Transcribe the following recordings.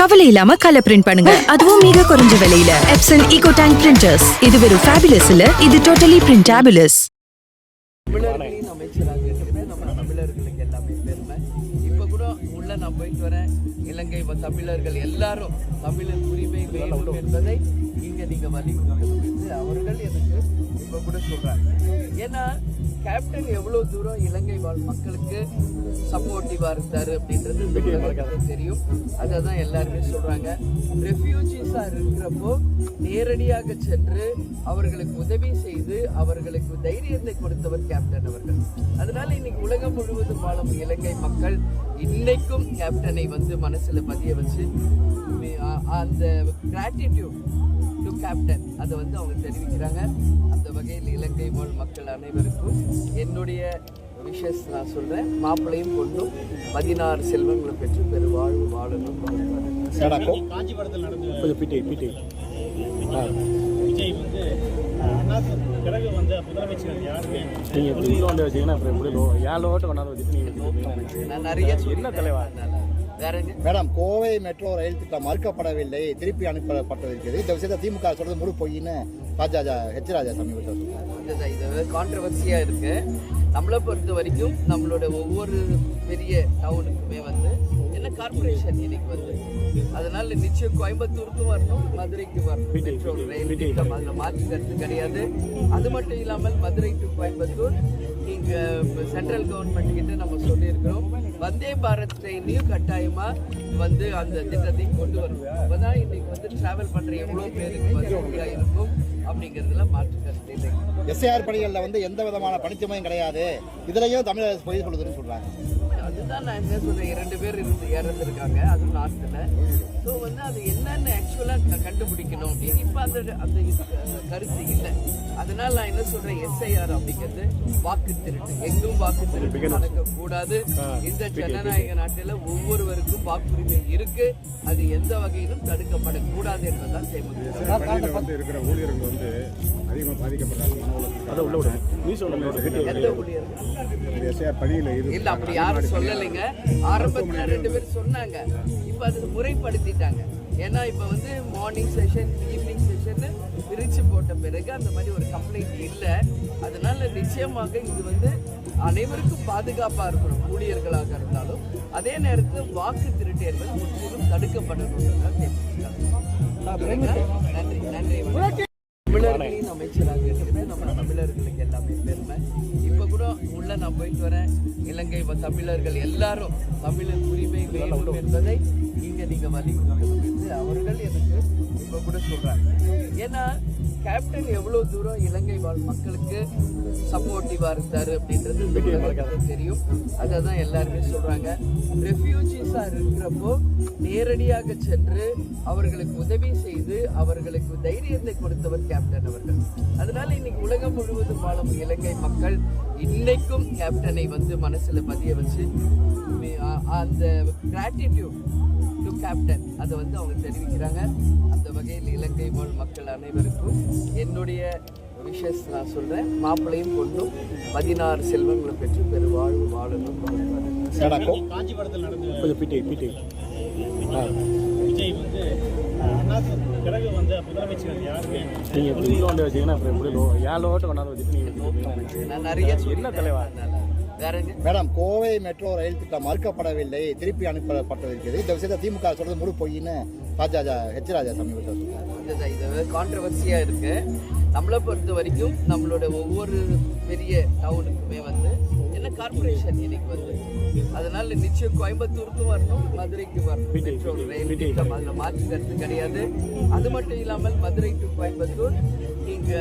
கவலை இல்லாம colour print பண்ணுங்க. அதுவும் மிக குறைஞ்ச விலையில. எப்சன் ஈகோ டேங்க் பிரிண்டர்ஸ் இது வெறும் ஃபேபுலஸ் இல்ல இது டோட்டலி பிரிண்டபிளஸ் தமிழர்களின் அமைச்சராக இருக்கிறது நம்ம தமிழர்களுக்கு எல்லாமே பெருமை. உள்ள நான் போயிட்டு வரேன். இலங்கை வ- தமிழர்கள் எல்லாரும் தமிழின் உரிமை வேணும் என்பதை இங்க நீங்க வலியுறுத்தணும் என்று அவர்கள் எனக்கு இப்போ கூட சொல்றாங்க. ஏன்னா கேப்டன் எவ்வளவு தூரம் இலங்கை வாழ் மக்களுக்கு சப்போர்ட்டிவா இருந்தாரு அப்படின்றது தெரியும். அதை தான் எல்லாருமே சொல்றாங்க. ரெஃப்யூஜிஸா இருக்கிறப்போ நேரடியாக சென்று அவர்களுக்கு உதவி செய்து அவர்களுக்கு தைரியத்தை கொடுத்தவர் கேப்டன் அவர்கள். அதனால இன்னைக்கு உலகம் முழுவதும் வாழும் இலங்கை மக்கள் இன்னைக்கும் கேப்டனை வந்து மனசுல பதிய வச்சு அந்த கிராட்டிடியூட் டு கேப்டன் அதை வந்து அவங்க தெரிவிக்கிறாங்க. அந்த வகையில் இலங்கை வாழ் மக்கள் அனைவருக்கும் என்னுடைய விஷஸ் நான் சொல்றேன். மாப்பிளையும் பொண்ணும் பதினாறு செல்வங்களை பெற்று பெருவாழ்வு வாழணும். காஞ்சிபுரத்தில் நடந்த பிடி பிடி விஜய் வந்து நீங்கள் அப்புறம் எப்படி லோ ஏழு ஓட்டு கொண்டாந்து வச்சுட்டு நீங்கள் நிறைய என்ன தலைவா வேற மேடம் கோவை மெட்ரோ ரயில் திட்டம் மறுக்கப்படவில்லை. திருப்பி அனுப்பப்பட்டிருக்கிறது. இந்த விஷயத்தை திமுக சொல்றது முழு பொய்ன்னு ராஜா ஹெச் ராஜா சமீபத்தில் இது கான்ட்ரவர்சியா இருக்கு. நம்மளை பொறுத்த வரைக்கும் நம்மளோட ஒவ்வொரு பெரிய டவுனுக்குமே வந்து என்ன கார்பரேஷன் இன்னைக்கு வந்து. அதனால நிச்சயம் கோயம்புத்தூருக்கும் வரணும் மதுரைக்கு வரணும். மெட்ரோ ரயில் திட்டம் அதில் மாற்று கருத்து கிடையாது. அது மட்டும் இல்லாமல் மதுரை டு கோயம்புத்தூர் இங்க சென்ட்ரல் கவர்மெண்ட் கிட்ட நம்ம சொல்லியிருக்கிறோம். வந்தே பாரத் ட்ரெயினையும் கட்டாயமா வந்து அந்த திட்டத்தையும் கொண்டு வரணும். அப்பதான் இன்னைக்கு வந்து டிராவல் பண்ற எவ்வளவு பேருக்கு வசதியா இருக்கும் அப்படிங்கிறதுல மாற்று கருத்து இல்லை. எஸ்ஐஆர் பணிகளில் வந்து எந்த விதமான பணிச்சுமையும் கிடையாது. இதுலயும் தமிழக பொய் சொல்லுதுன்னு சொல்றாங்க. அதுதான் நான் என்ன சொல்றேன்? இரண்டு பேர் இருந்து இறந்துருக்காங்க. அதுவும் நார்த்தில் ஸோ வந்து அது என்னென்னு ஆக்சுவலாக கண்டுபிடிக்கணும் அப்படின்னு இப்போ அந்த அந்த கருத்து இல்லை. அதனால நான் என்ன சொல்றேன்? எஸ்ஐஆர் அப்படிங்கிறது வாக்கு திருட்டு. எங்கும் வாக்கு திருட்டு நடக்கக்கூடாது. இந்த ஜனநாயக நாட்டில் ஒவ்வொருவருக்கும் வாக்குரிமை இருக்கு. அது எந்த வகையிலும் தடுக்கப்படக்கூடாது என்பதுதான் தேமுதிக வந்து இருக்கிற ஊழியர்கள் வந்து அதிகமாக பிடி எந்த ஊழியர்கள். இல்ல அப்படி யாரும் இல்லைங்க ஆரம்பத்துல ரெண்டு பேரும் சொன்னாங்க. இப்ப அது முறைப்படுத்திட்டாங்க. ஏன்னா இப்ப வந்து மார்னிங் செஷன் ஈவினிங் செஷன் பிரிச்சு போட்ட பிறகு அந்த மாதிரி ஒரு கம்ப்ளைண்ட் இல்ல. அதனால நிச்சயமாக இது வந்து அனைவருக்கும் பாதுகாப்பா இருக்கணும். ஊழியர்களாக இருந்தாலும். அதே நேரத்தில் வாக்கு திருட்டு என்பது முற்றிலும் தடுக்கப்படணும் நன்றி. நன்றி. அமைச்சராக இருக்கிறது நம்ம தமிழர்களுக்கு எல்லாமே பெருமை. இப்போ கூட உள்ள நான் போயிட்டு வரேன். இலங்கை தமிழர்கள் எல்லாரும் தமிழின் உரிமை வேணும் என்பதை இங்க நீங்க வலியுறுத்தணும் என்று அவர்கள் எனக்கு இப்போ கூட சொல்றாங்க. ஏன்னா கேப்டன் எவ்வளவு தூரம் இலங்கை வாழ் மக்களுக்கு சப்போர்ட்டிவா இருந்தாரு அப்படின்றது தெரியும். அதை தான் எல்லாருமே சொல்றாங்க. ரெஃப்யூஜிஸா இருக்கிறப்போ நேரடியாக சென்று அவர்களுக்கு உதவி செய்து அவர்களுக்கு தைரியத்தை கொடுத்தவர் கேப்டன் அவர்கள். அதனால இன்னைக்கு உலகம் முழுவதும் வாழும் இலங்கை மக்கள் இன்னைக்கும் கேப்டனை வந்து மனசுல பதிய வச்சு அந்த கிராட்டிடியூட் டு கேப்டன் அதை வந்து அவங்க தெரிவிக்கிறாங்க. அந்த வகையில் இலங்கை வாழ் மக்கள் அனைவருக்கும் என்னுடைய விஷஸ் நான் சொல்றேன். மாப்பிளையும் பொண்ணும் பதினாறு செல்வங்களை பெற்று பெருவாழ்வு வாழணும். காஞ்சிபுரத்தில் நடந்த கொஞ்சம் பிடி பிடி விஜய் வந்து அண்ணாத்து பிறகு வந்து முதலமைச்சர் யாருமே நீங்கள் எப்படி கொண்டு வச்சீங்கன்னா அப்புறம் எப்படி லோ ஏழு ஓட்டு கொண்டாந்து வச்சுட்டு நீங்கள் நான் நிறைய என்ன தலைவா? மேடம் கோவை மெட்ரோ ரயில் திட்டம் மறுக்கப்படவில்லை. திருப்பி அனுப்பப்பட்டிருக்கிறது. இந்த விஷயத்தை திமுக சொல்றது முழு பொய்ன்னு ராஜா ஹெச் ராஜா சமீபத்தில் இது கான்ட்ரவர்சியா இருக்கு. நம்மளை பொறுத்த வரைக்கும் நம்மளோட ஒவ்வொரு பெரிய டவுனுக்குமே வந்து என்ன கார்பரேஷன் இன்னைக்கு வந்து? அதனால நிச்சயம் கோயம்புத்தூருக்கும் வரணும் மதுரைக்கு வரணும். மெட்ரோ ரயில் திட்டம் அதில் மாற்று கருத்து கிடையாது. அது மட்டும் இல்லாமல் மதுரை டு கோயம்புத்தூர் இங்க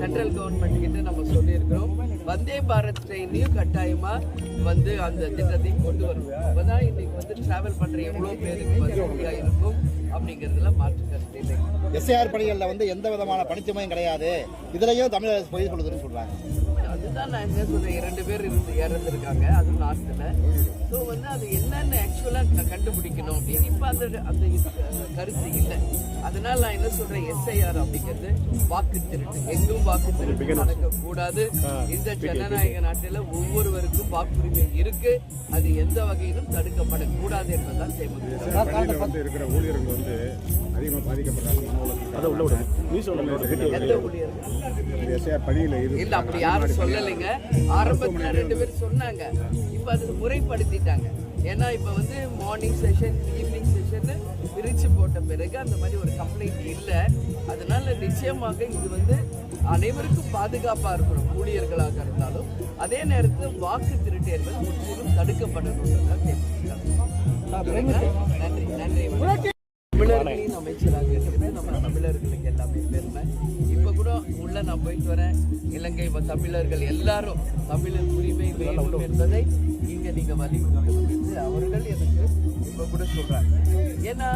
சென்ட்ரல் கவர்மெண்ட் கிட்ட நம்ம சொல்லியிருக்கிறோம். வந்தே பாரத் ட்ரெயினையும் கட்டாயமா வந்து அந்த திட்டத்தையும் கொண்டு வரணும் அப்பதான் இன்னைக்கு வந்து டிராவல் பண்ற எவ்வளவு பேருக்கு வசதியா இருக்கும் அப்படிங்கிறதுல மாற்று கருத்து இல்லை எஸ்ஐஆர் பணிகளில் வந்து எந்த விதமான பணிச்சுமையும் கிடையாது. இதுலயும் தமிழக அரசு பொய் சொல்லுதுன்னு சொல்றாங்க. அதுதான் நான் என்ன சொல்றேன். இரண்டு பேர் இருந்து இறந்துருக்காங்க. அதுவும் நார்த்தில் ஸோ வந்து அது என்னென்ன ஆக்சுவலாக கண்டுபிடிக்கணும் அப்படின்னு இப்போ அந்த அந்த கருத்து இல்லை. அதனால நான் என்ன சொல்றேன்? எஸ்ஐஆர் அப்படிங்கிறது வாக்கு திருட்டு. எங்கும் வாக்கு திருட்டு நடக்கக்கூடாது இந்த ஜனநாயக நாட்டில் ஒவ்வொருவருக்கும் வாக்குரிமை இருக்கு. அது எந்த வகையிலும் தடுக்கப்படக்கூடாது என்பதுதான் தேமுதிக. இருக்கிற ஊழியர்கள் வந்து அதிகமாக உளைச்சல். அதை உள்ள விடுங்க இல்ல அப்படி யாரும் சொல்லலைங்க. ஆரம்பத்துல ரெண்டு பேரும் சொன்னாங்க. இப்ப அது முறைப்படுத்திட்டாங்க. ஏன்னா இப்ப வந்து மார்னிங் செஷன் ஈவினிங் செஷன் பிரிச்சு போட்ட பிறகு அந்த மாதிரி ஒரு கம்ப்ளைண்ட் இல்ல. அதனால நிச்சயமாக இது வந்து அனைவருக்கும் பாதுகாப்பா இருக்கணும். ஊழியர்களாக இருந்தாலும். அதே நேரத்தில் வாக்கு திருட்டு என்பது முற்றிலும் தடுக்கப்படணும் நன்றி நன்றி. தமிழர்களின் அமைச்சராக இருக்கிறது நம்ம தமிழர்களுக்கு எல்லாமே பெருமை. இப்போ கூட உள்ள நான் போயிட்டு வரேன். இலங்கை வ- தமிழர்கள் எல்லாரும் தமிழர் உரிமை வேண்டும் என்பதை இங்கே நீங்கள் வலியுறுத்தணும் என்று அவர்கள் எனக்கு இப்போ கூட சொல்றாங்க ஏன்னா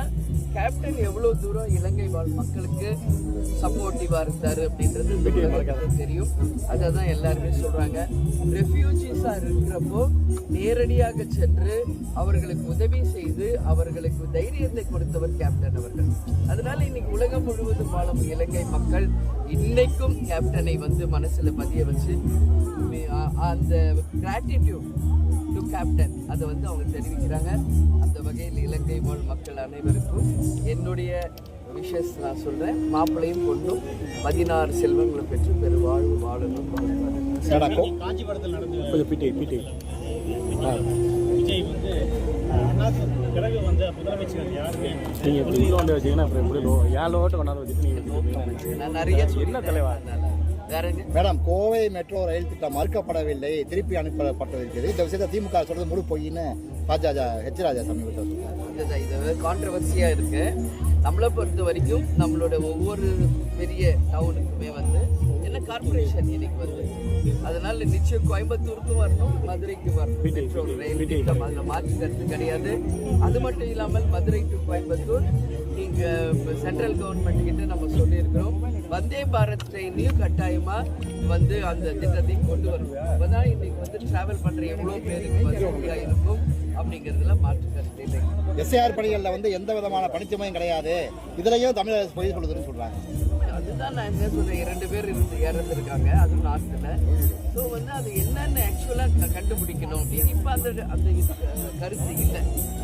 கேப்டன் எவ்வளவு தூரம் இலங்கை வாழ் மக்களுக்கு சப்போர்ட்டிவா இருந்தாரு அப்படின்றது தெரியும். அதை தான் எல்லாருமே சொல்றாங்க. ரெஃப்யூஜிஸா இருக்கிறப்போ நேரடியாக சென்று அவர்களுக்கு உதவி செய்து அவர்களுக்கு தைரியத்தை கொடுத்தவர் கேப்டன் அவர்கள். அதனால இன்னைக்கு உலகம் முழுவதும் வாழும் இலங்கை மக்கள் இன்னைக்கும் கேப்டனை வந்து மனசுல பதிய வச்சு அந்த கிராட்டிடியூட் டு கேப்டன் அதை வந்து அவங்க தெரிவிக்கிறாங்க. அந்த வகையில் இலங்கை வாழ் மக்கள் அனைவருக்கும் என்னுடைய விஷஸ் நான் சொல்றேன். மாப்பிளையும் பொண்ணும் பதினாறு செல்வங்களை பெற்று பெருவாழ்வு வாழணும். நடக்கும் காஞ்சிபுரத்தில் நடந்த பிடி பிடி விஜய் வந்து பிறகு வந்து முதலமைச்சர் யாருமே நீங்கள் எப்படி கொண்டு வச்சீங்கன்னா அப்புறம் எப்படி லோ ஏழு ஓட்டு கொண்டாந்து வச்சுட்டு நீங்கள் நான் நிறைய என்ன தலைவா? மேடம் கோவை மெட்ரோ ரயில் திட்டம் மறுக்கப்படவில்லை. திருப்பி அனுப்பப்பட்டிருக்கிறது. இந்த விஷயத்தை திமுக சொல்றது முழு பொய்ன்னு பாஜக ஹெச் ராஜா சமீபத்தில் இது கான்ட்ரவர்சியா இருக்கு. நம்மளை பொறுத்த வரைக்கும் நம்மளோட ஒவ்வொரு பெரிய டவுனுக்குமே வந்து என்ன கார்பரேஷன் இன்னைக்கு வந்து அதனால நிச்சயம் கோயம்புத்தூருக்கும் வரணும் மதுரைக்கு வரணும். மெட்ரோ ரயில் திட்டம் அதில் மாற்று கருத்து கிடையாது. அது மட்டும் இல்லாமல் மதுரை டு கோயம்புத்தூர் நீங்க சென்ட்ரல் கவர்மெண்ட் கிட்ட நம்ம சொல்லியிருக்கிறோம். வந்தே பாரத் ட்ரெயினையும் கட்டாயமா வந்து அந்த திட்டத்தை கொண்டு வரணும் அப்பதான் இன்னைக்கு வந்து டிராவல் பண்ற எவ்வளவு பேருக்கு வசதியா இருக்கும் அப்படிங்கிறதுல மாற்று கருத்து இல்லை. எஸ்ஐஆர் பணிகளில் வந்து எந்த விதமான பணிச்சுமையும் கிடையாது. இதுலயும் தமிழக அரசு பொய் சொல்லுதுன்னு சொல்றாங்க. அதுதான் நான் என்ன சொல்றேன்? இரண்டு பேர் இருந்து இறந்துருக்காங்க. அதுவும் நார்த்தில் ஸோ வந்து அது என்னென்ன ஆக்சுவலாக கண்டுபிடிக்கணும் அப்படின்னு இப்போ அந்த அந்த கருத்து இல்லை.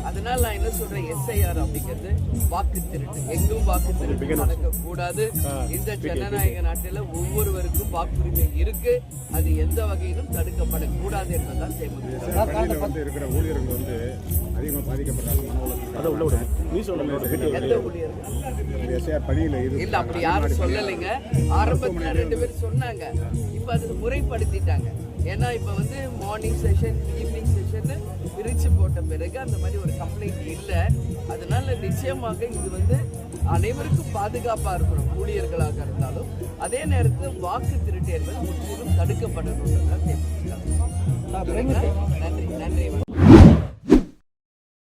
அதனால நான் என்ன சொல்றேன்? எஸ்ஐஆர் அப்படிங்கிறது வாக்கு திருட்டு. எங்கும் வாக்கு திருட்டு நடக்கக்கூடாது. இந்த ஜனநாயக நாட்டில் ஒவ்வொருவருக்கும் வாக்குரிமை இருக்கு. அது எந்த வகையிலும் தடுக்கப்படக்கூடாது என்பதுதான் தேமுதிக இருக்கிற ஊழியர்கள் வந்து அதிகமாக உளைச்சல். அதை உள்ள விடுங்க. ஊழியர்கள் இந்த எஸ்ஐஆர் பணியில் இரு இல்ல அப்படி யாரும் சொல்லலைங்க. ஆரம்பத்துல ரெண்டு பேரும் சொன்னாங்க. இப்ப அது முறைப்படுத்திட்டாங்க. ஏன்னா இப்ப வந்து மார்னிங் செஷன் ஈவினிங் செஷன் பிரிச்சு போட்ட பிறகு அந்த மாதிரி ஒரு கம்ப்ளைண்ட் இல்ல. அதனால நிச்சயமாக இது வந்து அனைவருக்கும் பாதுகாப்பா இருக்கணும். ஊழியர்களாக இருந்தாலும் அதே நேரத்தில் வாக்கு திருட்டு என்பது முற்றிலும் தடுக்கப்படணும் நன்றி. நன்றி.